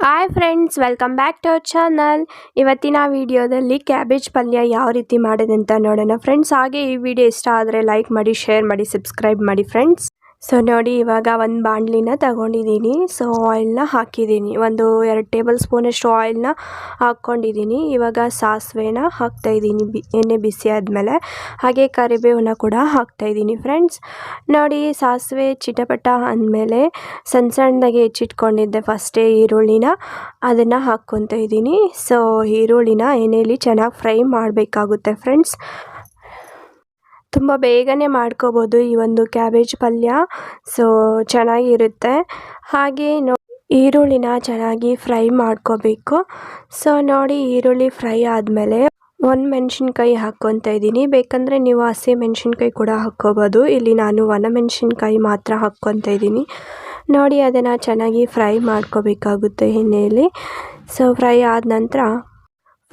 Hi friends welcome back to our channel ಇವತ್ತಿನ ವಿಡಿಯೋದಲ್ಲಿ cabbage ಪಲ್ಯ ಯಾವ ರೀತಿ ಮಾಡೋದಂತ ನೋಡೋಣ. ಫ್ರೆಂಡ್ಸ್ ಹಾಗೆ ಈ ವಿಡಿಯೋ ಇಷ್ಟ ಆದರೆ ಲೈಕ್ ಮಾಡಿ ಶೇರ್ ಮಾಡಿ ಸಬ್ಸ್ಕ್ರೈಬ್ ಮಾಡಿ ಫ್ರೆಂಡ್ಸ್ ಸೊ ನೋಡಿ, ಇವಾಗ ಒಂದು ಬಾಣಲಿನ ತಗೊಂಡಿದ್ದೀನಿ ಸೊ ಆಯಿಲ್ನ ಹಾಕಿದ್ದೀನಿ ಒಂದು ಎರಡು ಟೇಬಲ್ ಸ್ಪೂನಷ್ಟು ಆಯಿಲ್ನ ಹಾಕ್ಕೊಂಡಿದ್ದೀನಿ ಇವಾಗ ಸಾಸಿವೆನ ಹಾಕ್ತಾಯಿದ್ದೀನಿ ಬಿ, ಎಣ್ಣೆ ಬಿಸಿ ಆದಮೇಲೆ. ಹಾಗೆ ಕರಿಬೇವನ್ನ ಕೂಡ ಹಾಕ್ತಾಯಿದ್ದೀನಿ ಫ್ರೆಂಡ್ಸ್ ನೋಡಿ, ಸಾಸಿವೆ ಚಿಟಪಟ ಅಂದಮೇಲೆ ಸಣ್ಣ ಸಣ್ಣದಾಗಿ ಹೆಚ್ಚಿಟ್ಕೊಂಡಿದ್ದೆ ಫಸ್ಟೇ ಈರುಳ್ಳಿನ. ಅದನ್ನು ಹಾಕ್ಕೊತ ಇದ್ದೀನಿ ಸೊ ಈರುಳ್ಳಿನ ಎಣ್ಣೆಯಲ್ಲಿ ಚೆನ್ನಾಗಿ ಫ್ರೈ ಮಾಡಬೇಕಾಗುತ್ತೆ ಫ್ರೆಂಡ್ಸ್ ತುಂಬ ಬೇಗನೆ ಮಾಡ್ಕೋಬೋದು ಈ ಒಂದು ಕ್ಯಾಬೇಜ್ ಪಲ್ಯ. ಸೊ ಚೆನ್ನಾಗಿರುತ್ತೆ. ಹಾಗೆ ನೋ, ಈರುಳ್ಳಿನ ಚೆನ್ನಾಗಿ ಫ್ರೈ ಮಾಡ್ಕೋಬೇಕು. ಸೊ ನೋಡಿ ಈರುಳ್ಳಿ ಫ್ರೈ ಆದಮೇಲೆ ಒಂದು ಮೆಣಸಿನ್ಕಾಯಿ ಹಾಕ್ಕೊತ ಇದ್ದೀನಿ. ಬೇಕಂದರೆ ನೀವು ಹಸಿ ಮೆಣಸಿನ್ಕಾಯಿ ಕೂಡ ಹಾಕ್ಕೋಬೋದು. ಇಲ್ಲಿ ನಾನು ಒಣ ಮೆಣಸಿನ್ಕಾಯಿ ಮಾತ್ರ ಹಾಕ್ಕೊತ ಇದ್ದೀನಿ. ನೋಡಿ ಅದನ್ನು ಚೆನ್ನಾಗಿ ಫ್ರೈ ಮಾಡ್ಕೋಬೇಕಾಗುತ್ತೆ ಎಣ್ಣೆಯಲ್ಲಿ ಸೊ ಫ್ರೈ ಆದ ನಂತರ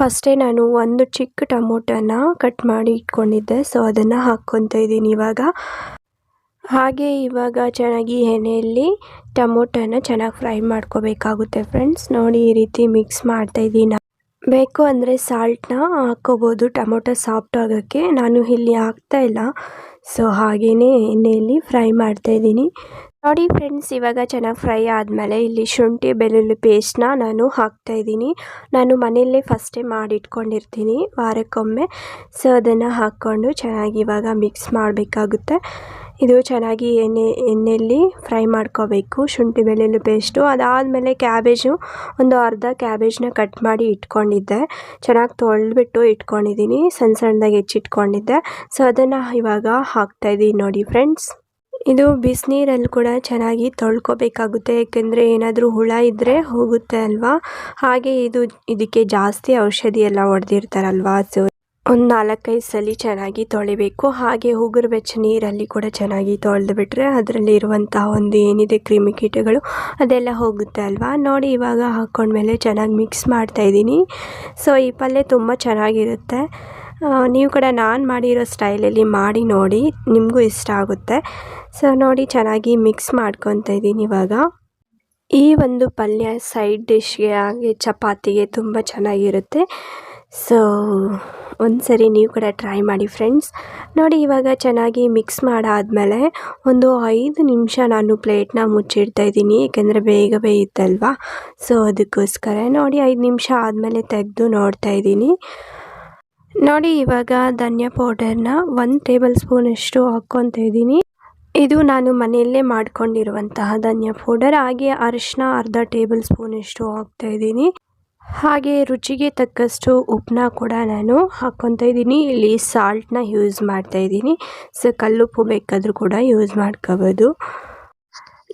ಫಸ್ಟೇ ನಾನು ಒಂದು ಚಿಕ್ಕ ಟೊಮೊಟೊನ ಕಟ್ ಮಾಡಿ ಇಟ್ಕೊಂಡಿದ್ದೆ. ಸೊ ಅದನ್ನು ಹಾಕ್ಕೊತ ಇದ್ದೀನಿ ಇವಾಗ. ಹಾಗೆ ಇವಾಗ ಚೆನ್ನಾಗಿ ಎಣ್ಣೆಯಲ್ಲಿ ಟೊಮೊಟೊನ ಚೆನ್ನಾಗಿ ಫ್ರೈ ಮಾಡ್ಕೋಬೇಕಾಗುತ್ತೆ ಫ್ರೆಂಡ್ಸ್. ನೋಡಿ ಈ ರೀತಿ ಮಿಕ್ಸ್ ಮಾಡ್ತಾ ಇದ್ದೀನಿ ಬೇಕು ಅಂದರೆ ಸಾಲ್ಟ್ನ ಹಾಕ್ಕೋಬೋದು. ಟೊಮೊಟೊ ಸಾಫ್ಟ್ ಆಗೋಕ್ಕೆ ನಾನು ಇಲ್ಲಿ ಹಾಕ್ತಾ ಇಲ್ಲ. ಸೊ ಹಾಗೆಯೇ ಎಣ್ಣೆಯಲ್ಲಿ ಫ್ರೈ ಮಾಡ್ತಾಯಿದ್ದೀನಿ ನೋಡಿ ಫ್ರೆಂಡ್ಸ್, ಇವಾಗ ಚೆನ್ನಾಗಿ ಫ್ರೈ ಆದಮೇಲೆ ಇಲ್ಲಿ ಶುಂಠಿ, ಬೆಳ್ಳುಳ್ಳಿ ಪೇಸ್ಟ್ನ ನಾನು ಹಾಕ್ತಾಯಿದ್ದೀನಿ ನಾನು ಮನೆಯಲ್ಲೇ ಫಸ್ಟೇ ಮಾಡಿಟ್ಕೊಂಡಿರ್ತೀನಿ ವಾರಕ್ಕೊಮ್ಮೆ. ಸೊ ಅದನ್ನು ಹಾಕ್ಕೊಂಡು ಚೆನ್ನಾಗಿ ಇವಾಗ ಮಿಕ್ಸ್ ಮಾಡಬೇಕಾಗುತ್ತೆ. ಇದು ಚೆನ್ನಾಗಿ ಎಣ್ಣೆ, ಎಣ್ಣೆಯಲ್ಲಿ ಫ್ರೈ ಮಾಡ್ಕೋಬೇಕು. ಶುಂಠಿ, ಬೆಳ್ಳುಳ್ಳಿ ಪೇಸ್ಟು ಅದಾದಮೇಲೆ ಕ್ಯಾಬೇಜು, ಒಂದು ಅರ್ಧ ಕ್ಯಾಬೇಜ್ನ ಕಟ್ ಮಾಡಿ ಇಟ್ಕೊಂಡಿದ್ದೆ. ಚೆನ್ನಾಗಿ ತೊಳೆದ್ಬಿಟ್ಟು ಇಟ್ಕೊಂಡಿದ್ದೀನಿ, ಸಣ್ಣ ಸಣ್ಣದಾಗಿ ಹೆಚ್ಚಿಟ್ಕೊಂಡಿದ್ದೆ. ಸೊ ಅದನ್ನು ಇವಾಗ ಹಾಕ್ತಾಯಿದ್ದೀನಿ ನೋಡಿ ಫ್ರೆಂಡ್ಸ್. ಇದು ಬಿಸಿನೀರಲ್ಲಿ ಕೂಡ ಚೆನ್ನಾಗಿ ತೊಳ್ಕೊಬೇಕಾಗುತ್ತೆ, ಏಕೆಂದರೆ ಏನಾದರೂ ಹುಳ ಇದ್ದರೆ ಹೋಗುತ್ತೆ ಅಲ್ವಾ? ಹಾಗೆ ಇದು ಇದಕ್ಕೆ ಜಾಸ್ತಿ ಔಷಧಿ ಎಲ್ಲ ಹೊಡೆದಿರ್ತಾರಲ್ವಾ? ಸೊ ಒಂದು ನಾಲ್ಕೈದು ಸಲ ಚೆನ್ನಾಗಿ ತೊಳಿಬೇಕು. ಹಾಗೆ ಉಗುರು ಬೆಚ್ಚ ನೀರಲ್ಲಿ ಕೂಡ ಚೆನ್ನಾಗಿ ತೊಳೆದು ಬಿಟ್ಟರೆ ಅದರಲ್ಲಿ ಇರುವಂತಹ ಒಂದು ಏನಿದೆ ಕ್ರಿಮಿಕೀಟಗಳು ಅದೆಲ್ಲ ಹೋಗುತ್ತೆ ಅಲ್ವಾ? ನೋಡಿ, ಇವಾಗ ಹಾಕ್ಕೊಂಡ್ಮೇಲೆ ಚೆನ್ನಾಗಿ ಮಿಕ್ಸ್ ಮಾಡ್ತಾಯಿದ್ದೀನಿ ಸೊ ಈ ಪಲ್ಯ ತುಂಬ ಚೆನ್ನಾಗಿರುತ್ತೆ. ನೀವು ಕೂಡ ನಾನು ಮಾಡಿರೋ ಸ್ಟೈಲಲ್ಲಿ ಮಾಡಿ ನೋಡಿ, ನಿಮಗೂ ಇಷ್ಟ ಆಗುತ್ತೆ. ಸೊ ನೋಡಿ ಚೆನ್ನಾಗಿ ಮಿಕ್ಸ್ ಮಾಡ್ಕೊತ ಇದ್ದೀನಿ ಇವಾಗ. ಈ ಒಂದು ಪಲ್ಯ ಸೈಡ್ ಡಿಶ್ಗೆ ಹಾಗೆ ಚಪಾತಿಗೆ ತುಂಬ ಚೆನ್ನಾಗಿರುತ್ತೆ. ಸೊ ಒಂದು ಸರಿ ನೀವು ಕೂಡ ಟ್ರೈ ಮಾಡಿ ಫ್ರೆಂಡ್ಸ್ ನೋಡಿ ಇವಾಗ ಚೆನ್ನಾಗಿ ಮಿಕ್ಸ್ ಮಾಡಾದಮೇಲೆ ಒಂದು ಐದು ನಿಮಿಷ ನಾನು ಪ್ಲೇಟ್ನ ಮುಚ್ಚಿಡ್ತಾ ಇದ್ದೀನಿ, ಏಕೆಂದರೆ ಬೇಗ ಬೇಯುತ್ತಲ್ವಾ? ಸೊ ಅದಕ್ಕೋಸ್ಕರ ನೋಡಿ ಐದು ನಿಮಿಷ ಆದಮೇಲೆ ತೆಗೆದು ನೋಡ್ತಾ ಇದ್ದೀನಿ. ನೋಡಿ, ಇವಾಗ ಧನಿಯಾ ಪೌಡರ್ನ ಒಂದು ಟೇಬಲ್ ಸ್ಪೂನಷ್ಟು ಹಾಕ್ಕೊತ ಇದ್ದೀನಿ. ಇದು ನಾನು ಮನೆಯಲ್ಲೇ ಮಾಡ್ಕೊಂಡಿರುವಂತಹ ಧನಿಯಾ ಪೌಡರ್. ಹಾಗೆ ಅರಿಶಿನ ಅರ್ಧ ಟೇಬಲ್ ಸ್ಪೂನಷ್ಟು ಹಾಕ್ತಾಯಿದ್ದೀನಿ ಹಾಗೆ ರುಚಿಗೆ ತಕ್ಕಷ್ಟು ಉಪ್ಪನ್ನ ಕೂಡ ನಾನು ಹಾಕ್ಕೊತ ಇದ್ದೀನಿ. ಇಲ್ಲಿ ಸಾಲ್ಟನ್ನ ಯೂಸ್ ಮಾಡ್ತಾ ಇದ್ದೀನಿ. ಸೊ, ಕಲ್ಲುಪ್ಪು ಬೇಕಾದರೂ ಕೂಡ ಯೂಸ್ ಮಾಡ್ಕೋಬೋದು.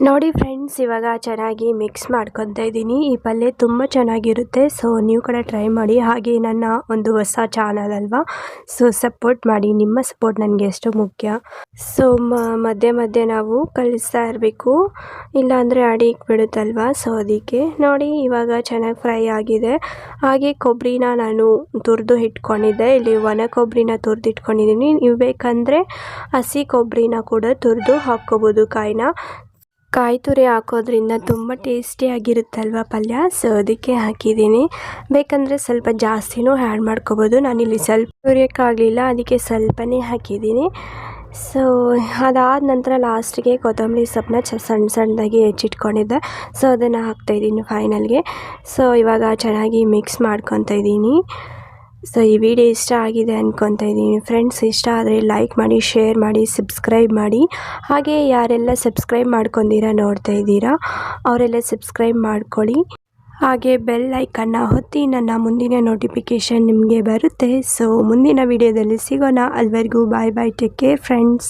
ನೋಡಿ ಫ್ರೆಂಡ್ಸ್ ಇವಾಗ ಚೆನ್ನಾಗಿ ಮಿಕ್ಸ್ ಮಾಡ್ಕೊತಾ ಇದ್ದೀನಿ. ಈ ಪಲ್ಯ ತುಂಬ ಚೆನ್ನಾಗಿರುತ್ತೆ. ಸೊ ನೀವು ಕೂಡ ಟ್ರೈ ಮಾಡಿ. ಹಾಗೆ ನನ್ನ ಒಂದು ಹೊಸ ಚಾನಲ್ ಅಲ್ವಾ? ಸೊ ಸಪೋರ್ಟ್ ಮಾಡಿ. ನಿಮ್ಮ ಸಪೋರ್ಟ್ ನನಗೆ ಎಷ್ಟು ಮುಖ್ಯ. ಸೊ ಮಧ್ಯೆ ಮಧ್ಯೆ ನಾವು ಕಲಿಸ್ತಾ ಇರಬೇಕು. ಇಲ್ಲಾಂದರೆ ಅಡಿಗೆ ಬಿಡುತ್ತಲ್ವಾ? ಸೊ ಅದಕ್ಕೆ ನೋಡಿ, ಇವಾಗ ಚೆನ್ನಾಗಿ ಫ್ರೈ ಆಗಿದೆ. ಹಾಗೆ ಕೊಬ್ಬರಿನ ನಾನು ತುರಿದು ಇಟ್ಕೊಂಡಿದ್ದೆ. ಇಲ್ಲಿ ಒಣ ಕೊಬ್ಬರಿನ ತುರಿದು ಇಟ್ಕೊಂಡಿದ್ದೀನಿ. ನೀವು ಬೇಕಂದರೆ ಹಸಿ ಕೊಬ್ಬರಿನ ಕೂಡ ತುರಿದು ಹಾಕ್ಕೋಬೋದು, ಕಾಯಿನ. ಕಾಯಿ ತುರಿ ಹಾಕೋದ್ರಿಂದ ತುಂಬ ಟೇಸ್ಟಿಯಾಗಿರುತ್ತಲ್ವ ಪಲ್ಯ? ಸೊ ಅದಕ್ಕೆ ಹಾಕಿದ್ದೀನಿ. ಬೇಕಂದರೆ ಸ್ವಲ್ಪ ಜಾಸ್ತಿನೂ ಆ್ಯಡ್ ಮಾಡ್ಕೋಬೋದು. ನಾನಿಲ್ಲಿ ಸ್ವಲ್ಪ ತುರಿಯೋಕ್ಕಾಗಲಿಲ್ಲ ಅದಕ್ಕೆ ಸ್ವಲ್ಪನೇ ಹಾಕಿದ್ದೀನಿ. ಸೊ ಅದಾದ ನಂತರ ಲಾಸ್ಟಿಗೆ ಕೊತ್ತಂಬರಿ ಸೊಪ್ಪನ್ನ ಚ ಸಣ್ಣ ಸಣ್ಣದಾಗಿ ಹೆಚ್ಚಿಟ್ಕೊಂಡಿದ್ದೆ. ಸೊ ಅದನ್ನು ಹಾಕ್ತಾಯಿದ್ದೀನಿ ಫೈನಲ್ಗೆ ಸೊ ಇವಾಗ ಚೆನ್ನಾಗಿ ಮಿಕ್ಸ್ ಮಾಡ್ಕೊತಾಯಿದ್ದೀನಿ ಸೊ, ಈ ವಿಡಿಯೋ ಇಷ್ಟ ಆಗಿದೆ ಅಂದ್ಕೊತ ಇದ್ದೀನಿ. ಫ್ರೆಂಡ್ಸ್ ಇಷ್ಟ ಆದರೆ ಲೈಕ್ ಮಾಡಿ ಶೇರ್ ಮಾಡಿ ಸಬ್ಸ್ಕ್ರೈಬ್ ಮಾಡಿ. ಹಾಗೆ ಯಾರೆಲ್ಲ ಸಬ್ಸ್ಕ್ರೈಬ್ ಮಾಡ್ಕೊಂಡಿರ ನೋಡ್ತಾ ಇದ್ದೀರಾ, ಅವರೆಲ್ಲ ಸಬ್ಸ್ಕ್ರೈಬ್ ಮಾಡ್ಕೊಳ್ಳಿ. ಹಾಗೆ ಬೆಲ್ ಐಕನ್ನ ಹೊತ್ತಿ ನನ್ನ ಮುಂದಿನ ನೋಟಿಫಿಕೇಷನ್ ನಿಮಗೆ ಬರುತ್ತೆ. ಸೊ ಮುಂದಿನ ವಿಡಿಯೋದಲ್ಲಿ ಸಿಗೋಣ. ಅಲ್ವರೆಗೂ bye bye take care friends